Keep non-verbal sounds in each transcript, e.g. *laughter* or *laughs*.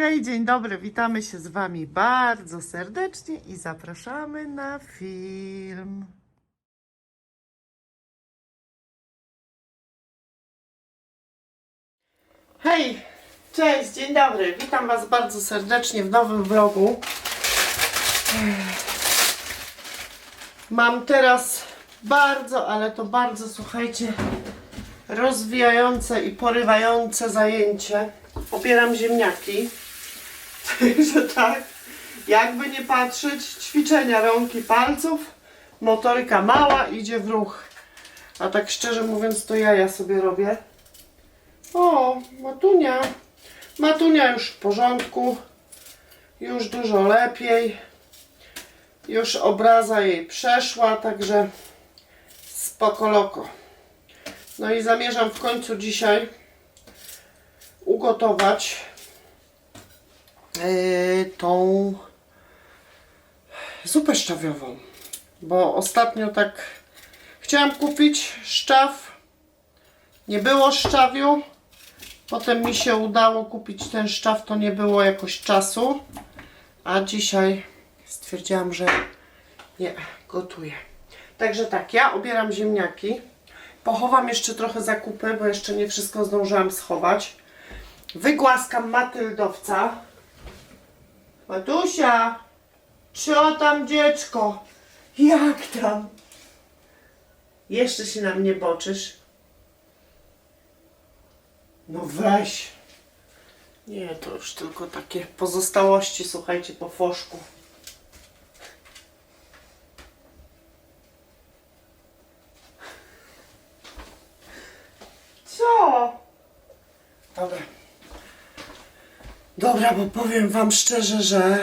Hej, dzień dobry, witamy się z Wami bardzo serdecznie i zapraszamy na film. Hej, cześć, dzień dobry, witam Was bardzo serdecznie w nowym vlogu. Mam teraz bardzo, ale to bardzo, słuchajcie, rozwijające i porywające zajęcie. Pobieram ziemniaki. *laughs* Także tak, jakby nie patrzeć, ćwiczenia rąk i palców, motoryka mała idzie w ruch. A tak szczerze mówiąc, to ja ja sobie robię. O, Matunia. Matunia już w porządku. Już dużo lepiej. Już obraza jej przeszła, także spoko loko. No i zamierzam w końcu dzisiaj ugotować tą zupę szczawiową. Bo ostatnio tak chciałam kupić szczaw. Nie było szczawiu. Potem mi się udało kupić ten szczaw, to nie było jakoś czasu. A dzisiaj stwierdziłam, że nie, gotuję. Także tak, ja obieram ziemniaki. Pochowam jeszcze trochę zakupy, bo jeszcze nie wszystko zdążyłam schować. Wygłaskam Matyldowca. Matusia! Co tam dziecko? Jak tam? Jeszcze się na mnie boczysz? No weź. Nie, to już tylko takie pozostałości, słuchajcie, po foszku. Co? Dobra. Dobra, bo powiem Wam szczerze, że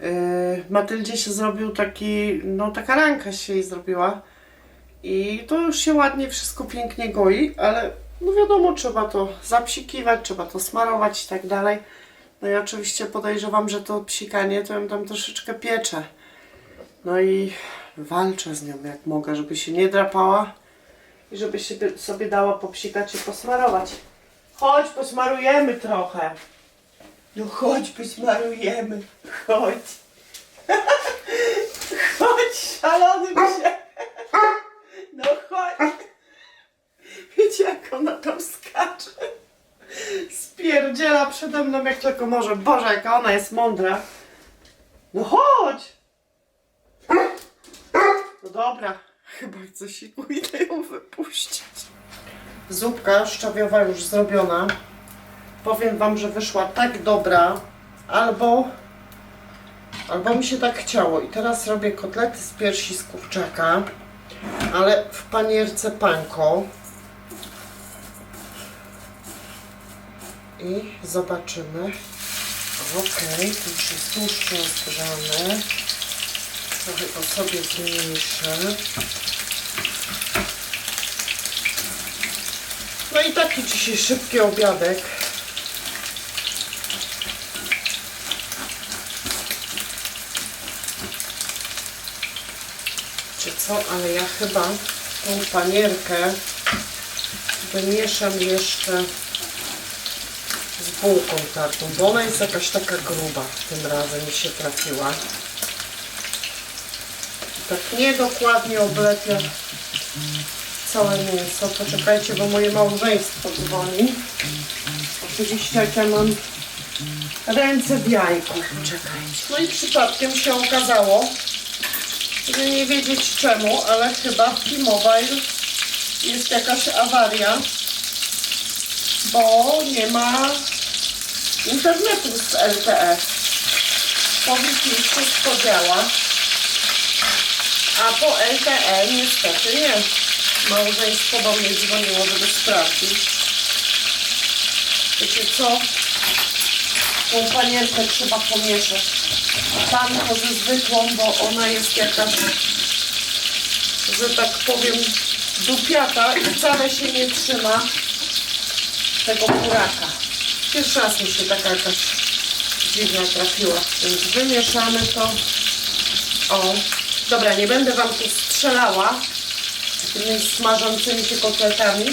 yy, Matyldzie się zrobił taki, no taka ranka się jej zrobiła i to już się ładnie wszystko pięknie goi, ale no wiadomo, trzeba to zapsikiwać, trzeba to smarować i tak dalej. No i oczywiście podejrzewam, że to psikanie to ją tam troszeczkę piecze. No i walczę z nią jak mogę, żeby się nie drapała i żeby się sobie dała popsikać i posmarować. Chodź, posmarujemy trochę. No chodź, posmarujemy. Chodź. chodź, szalony się. No chodź. Wiecie, jak ona tam skacze. Spierdziela przede mną jak tylko może. Boże, jaka ona jest mądra. No chodź. No dobra, chyba coś i pójdę ją wypuścić. Zupka szczawiowa już zrobiona. Powiem Wam, że wyszła tak dobra, albo, albo mi się tak chciało. I teraz robię kotlety z piersi z kurczaka, ale w panierce panko. I zobaczymy. Okej, tu już jest tłuszcz rozgrzany. Trochę to sobie zmniejszę. I taki dzisiaj szybki obiadek. Czy co? Ale ja chyba tą panierkę wymieszam jeszcze z bułką tartą, bo ona jest jakaś taka gruba tym razem mi się trafiła. Tak niedokładnie oblepia całe mięso. Poczekajcie, bo moje małżeństwo dzwoni. Oczywiście ja mam ręce w jajku. Poczekajcie. No i przypadkiem się okazało, że nie wiedzieć czemu, ale chyba w T-Mobile jest jakaś awaria, bo nie ma internetu z LTE. Powiedz mi, wszystko działa, a po LTE niestety nie. Małżeństwo do mnie dzwoniło, żeby sprawdzić. Wiecie co? Tą panierkę trzeba pomieszać. Panko ze zwykłą, bo ona jest jakaś, że tak powiem, dupiata i wcale się nie trzyma tego kuraka. Pierwszy raz mi się taka jakaś dziwna trafiła. Więc wymieszamy to. O, dobra, nie będę Wam tu strzelała tymi smażącymi się kotletami.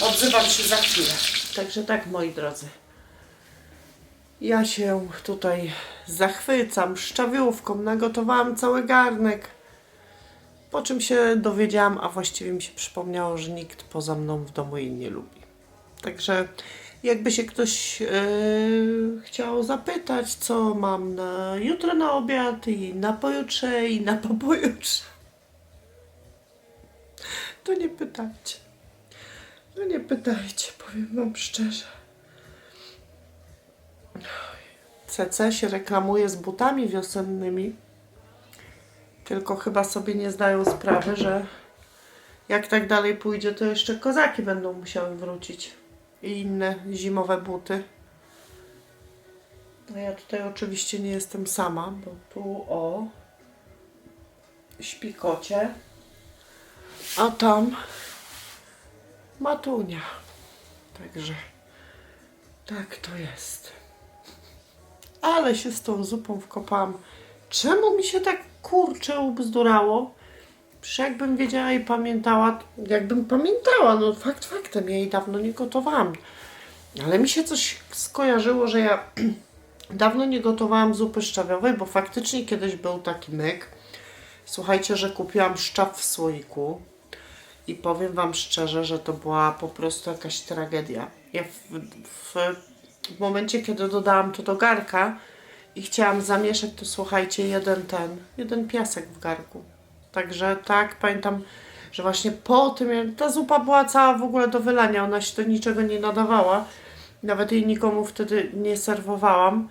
Odzywam się za chwilę. Także tak, moi drodzy. Ja się tutaj zachwycam szczawiówką, nagotowałam cały garnek. Po czym się dowiedziałam, a właściwie mi się przypomniało, że nikt poza mną w domu jej nie lubi. Także jakby się ktoś yy, chciał zapytać, co mam na jutro na obiad i na pojutrze i na pojutrze, to nie pytajcie. No nie pytajcie, powiem wam szczerze. CC się reklamuje z butami wiosennymi, tylko chyba sobie nie zdają sprawy, że jak tak dalej pójdzie, to jeszcze kozaki będą musiały wrócić i inne zimowe buty. No ja tutaj oczywiście nie jestem sama, bo tu o śpi kocie, a tam matunia. Także tak to jest. Ale się z tą zupą wkopałam. Czemu mi się tak kurczę ubzdurało? Przecież jakbym wiedziała i pamiętała, jakbym pamiętała, no fakt faktem, ja jej dawno nie gotowałam. Ale mi się coś skojarzyło, że ja *clears throat* dawno nie gotowałam zupy szczawiowej, bo faktycznie kiedyś był taki myk. Słuchajcie, że kupiłam szczaw w słoiku i powiem Wam szczerze, że to była po prostu jakaś tragedia. Ja w, w, w momencie, kiedy dodałam to do garka i chciałam zamieszać, to słuchajcie, jeden ten, jeden piasek w garku. Także tak, pamiętam, że właśnie po tym, ta zupa była cała w ogóle do wylania, ona się do niczego nie nadawała. Nawet jej nikomu wtedy nie serwowałam,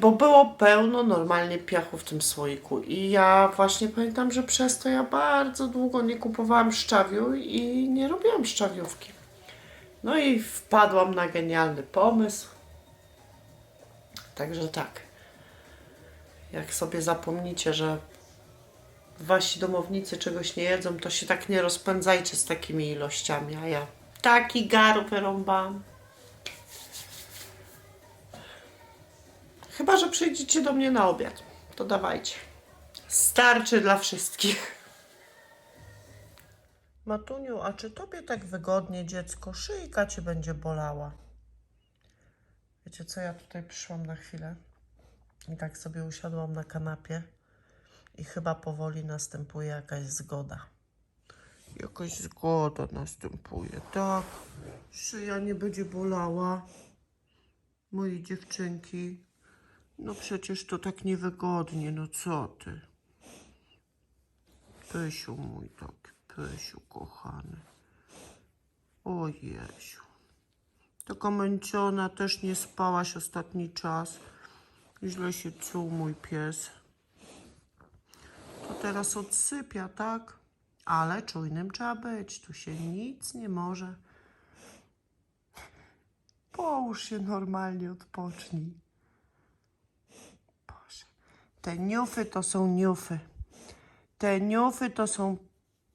bo było pełno normalnie piachu w tym słoiku. I ja właśnie pamiętam, że przez to ja bardzo długo nie kupowałam szczawiu i nie robiłam szczawiówki. No i wpadłam na genialny pomysł. Także tak. Jak sobie zapomnicie, że wasi domownicy czegoś nie jedzą, to się tak nie rozpędzajcie z takimi ilościami, a ja taki gar wyrąbam. Chyba, że przyjdziecie do mnie na obiad, to dawajcie. Starczy dla wszystkich. Matuniu, a czy tobie tak wygodnie, dziecko? Szyjka cię będzie bolała. Wiecie co, ja tutaj przyszłam na chwilę i tak sobie usiadłam na kanapie i chyba powoli następuje jakaś zgoda. Jakaś zgoda następuje, tak? Szyja nie będzie bolała. Moje dziewczynki. No przecież to tak niewygodnie, no co ty? Pysiu mój taki, Pysiu kochany. O Jeziu. Taka męczona, też nie spałaś ostatni czas. Źle się czuł mój pies. To teraz odsypia, tak? Ale czujnym trzeba być. Tu się nic nie może. Połóż się normalnie, odpocznij. Te niufy to są niufy. Te niufy to są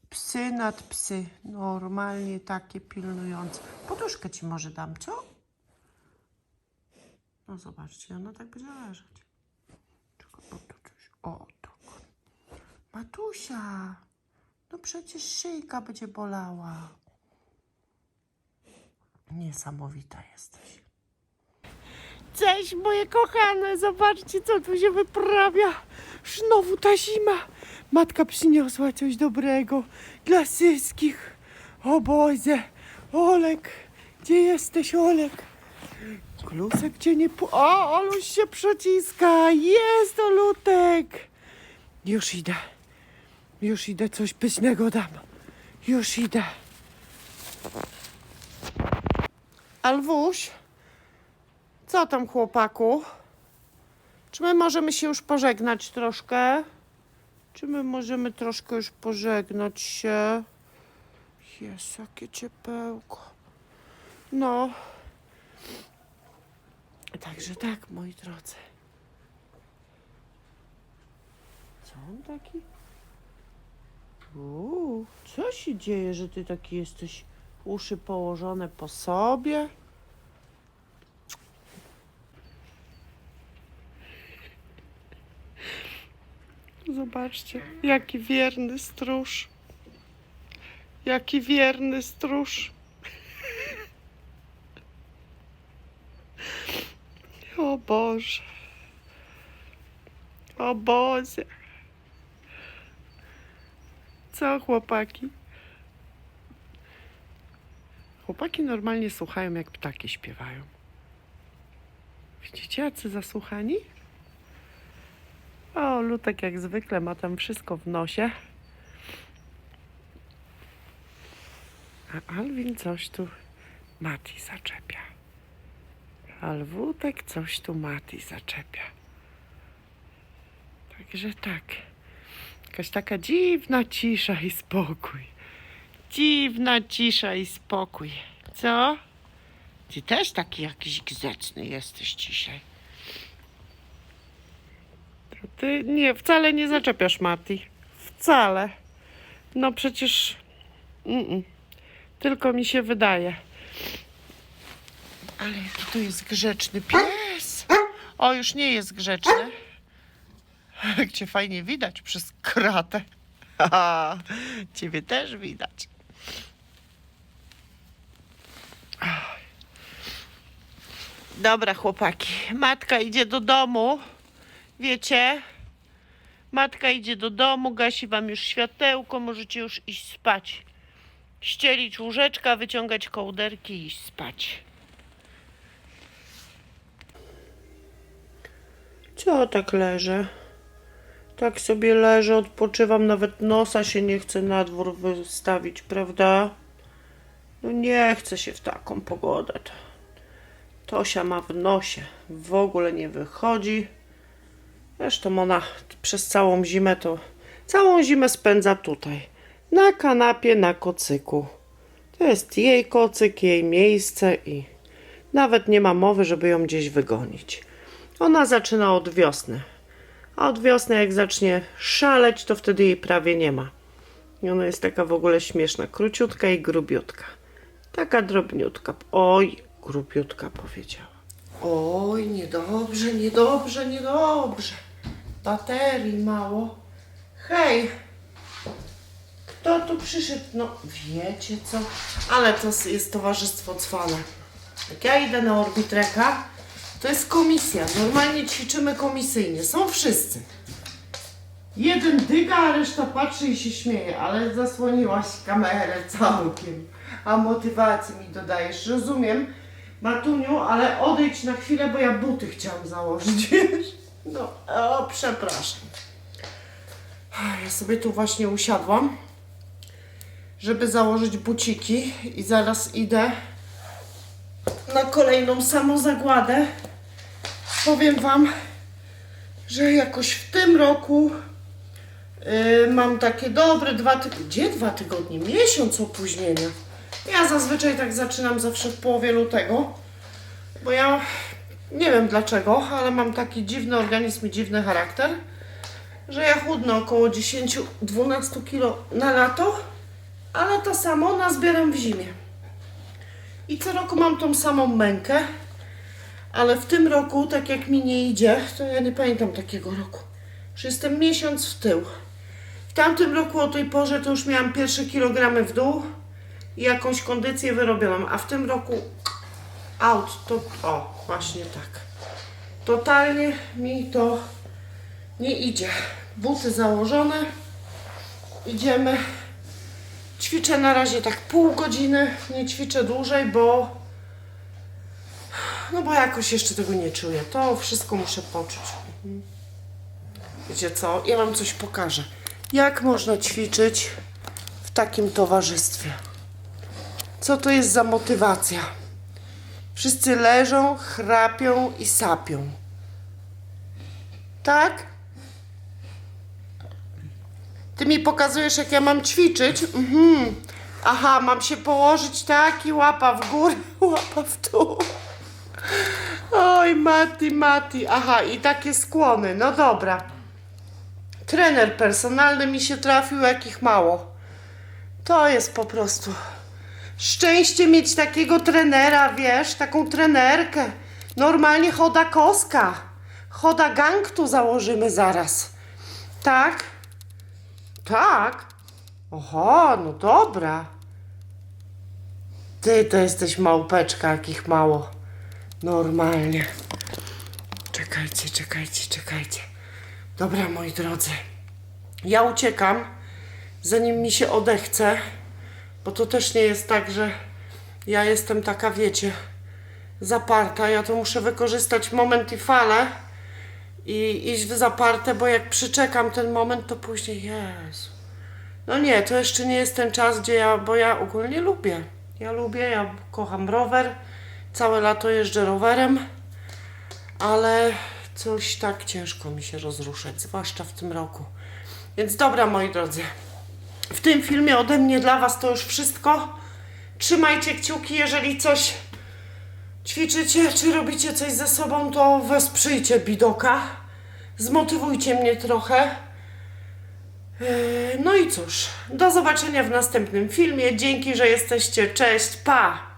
psy nad psy. Normalnie takie pilnujące. Poduszkę ci może dam, co? No zobaczcie, ona tak będzie leżeć. Czekaj, bo. O, tak. Matusia, no przecież szyjka będzie bolała. Niesamowita jesteś. Cześć moje kochane, zobaczcie co tu się wyprawia. Znowu ta zima. Matka przyniosła coś dobrego dla wszystkich. O Boże, Olek, gdzie jesteś Olek? Klusek cię nie pu... O, Oluś się przyciska. Jest Olutek. Już idę. Już idę, coś pysznego dam. Już idę. Alwuś, co tam chłopaku? Czy my możemy się już pożegnać troszkę? Czy my możemy troszkę już pożegnać się? Jest, jakie ciepełko. No. Także tak, moi drodzy. Co on taki? Uuu, co się dzieje, że ty taki jesteś uszy położone po sobie? Zobaczcie, jaki wierny stróż. Jaki wierny stróż. O Boże. O Boże. Co chłopaki? Chłopaki normalnie słuchają, jak ptaki śpiewają. Widzicie, jacy zasłuchani? O, Lutek jak zwykle ma tam wszystko w nosie. A Alwin coś tu Mati zaczepia. Alwutek coś tu Mati zaczepia. Także tak. Jakaś taka dziwna cisza i spokój. Dziwna cisza i spokój. Co? Ty też taki jakiś grzeczny jesteś dzisiaj. Ty nie, wcale nie zaczepiasz Mati. Wcale. No przecież... Mm-mm. Tylko mi się wydaje. Ale jaki tu jest grzeczny pies. O, już nie jest grzeczny. Jak cię fajnie widać przez kratę. *laughs* Ciebie też widać. Dobra, chłopaki. Matka idzie do domu. Wiecie? Matka idzie do domu, gasi wam już światełko, możecie już iść spać. Ścielić łóżeczka, wyciągać kołderki i iść spać. Co tak leżę? Tak sobie leżę, odpoczywam, nawet nosa się nie chce na dwór wystawić, prawda? No nie chce się w taką pogodę. To. Tosia ma w nosie, w ogóle nie wychodzi. Zresztą ona przez całą zimę to całą zimę spędza tutaj. Na kanapie, na kocyku. To jest jej kocyk, jej miejsce i nawet nie ma mowy, żeby ją gdzieś wygonić. Ona zaczyna od wiosny. A od wiosny, jak zacznie szaleć, to wtedy jej prawie nie ma. I ona jest taka w ogóle śmieszna, króciutka i grubiutka. Taka drobniutka. Oj, grubiutka powiedziała. Oj, niedobrze, niedobrze, niedobrze. Baterii mało. Hej, kto tu przyszedł? No, wiecie co? Ale to jest towarzystwo cwane. Jak ja idę na orbitreka, to jest komisja. Normalnie ćwiczymy komisyjnie. Są wszyscy. Jeden dyga, a reszta patrzy i się śmieje, ale zasłoniłaś kamerę całkiem. A motywacji mi dodajesz. Rozumiem, Matuniu, ale odejdź na chwilę, bo ja buty chciałam założyć, wiesz? *laughs* No, o, przepraszam. Ja sobie tu właśnie usiadłam, żeby założyć buciki i zaraz idę na kolejną samozagładę. Powiem Wam, że jakoś w tym roku yy, mam takie dobre dwa tygodnie. Gdzie dwa tygodnie? Miesiąc opóźnienia. Ja zazwyczaj tak zaczynam zawsze w połowie lutego, bo ja nie wiem dlaczego, ale mam taki dziwny organizm i dziwny charakter, że ja chudnę około 10-12 kilo na lato, ale to samo nazbieram w zimie. I co roku mam tą samą mękę, ale w tym roku, tak jak mi nie idzie, to ja nie pamiętam takiego roku, że jestem miesiąc w tył. W tamtym roku o tej porze to już miałam pierwsze kilogramy w dół i jakąś kondycję wyrobioną, a w tym roku out, to o, właśnie tak. Totalnie mi to nie idzie. Buty założone, idziemy. Ćwiczę na razie tak pół godziny, nie ćwiczę dłużej, bo no bo jakoś jeszcze tego nie czuję. To wszystko muszę poczuć. Mhm. Wiecie co? Ja wam coś pokażę. Jak można ćwiczyć w takim towarzystwie? Co to jest za motywacja? Wszyscy leżą, chrapią i sapią. Tak? Ty mi pokazujesz, jak ja mam ćwiczyć? Mhm. Aha, mam się położyć tak i łapa w górę, *laughs* łapa w dół. Oj, Mati, Mati. Aha, i takie skłony. No dobra. Trener personalny mi się trafił, jakich mało. To jest po prostu szczęście mieć takiego trenera, wiesz, taką trenerkę. Normalnie choda koska. Choda gang tu założymy zaraz. Tak? Tak? Oho, no dobra. Ty to jesteś małpeczka, jakich mało. Normalnie. Czekajcie, czekajcie, czekajcie. Dobra, moi drodzy. Ja uciekam, zanim mi się odechce, bo to też nie jest tak, że ja jestem taka, wiecie, zaparta. Ja to muszę wykorzystać moment i falę i iść w zaparte, bo jak przyczekam ten moment, to później Jezu. No nie, to jeszcze nie jest ten czas, gdzie ja, bo ja ogólnie lubię. Ja lubię, ja kocham rower. Całe lato jeżdżę rowerem, ale coś tak ciężko mi się rozruszać, zwłaszcza w tym roku. Więc dobra, moi drodzy, w tym filmie ode mnie dla Was to już wszystko. Trzymajcie kciuki, jeżeli coś ćwiczycie, czy robicie coś ze sobą, to wesprzyjcie Bidoka. Zmotywujcie mnie trochę. Yy, No i cóż, do zobaczenia w następnym filmie. Dzięki, że jesteście. Cześć, pa!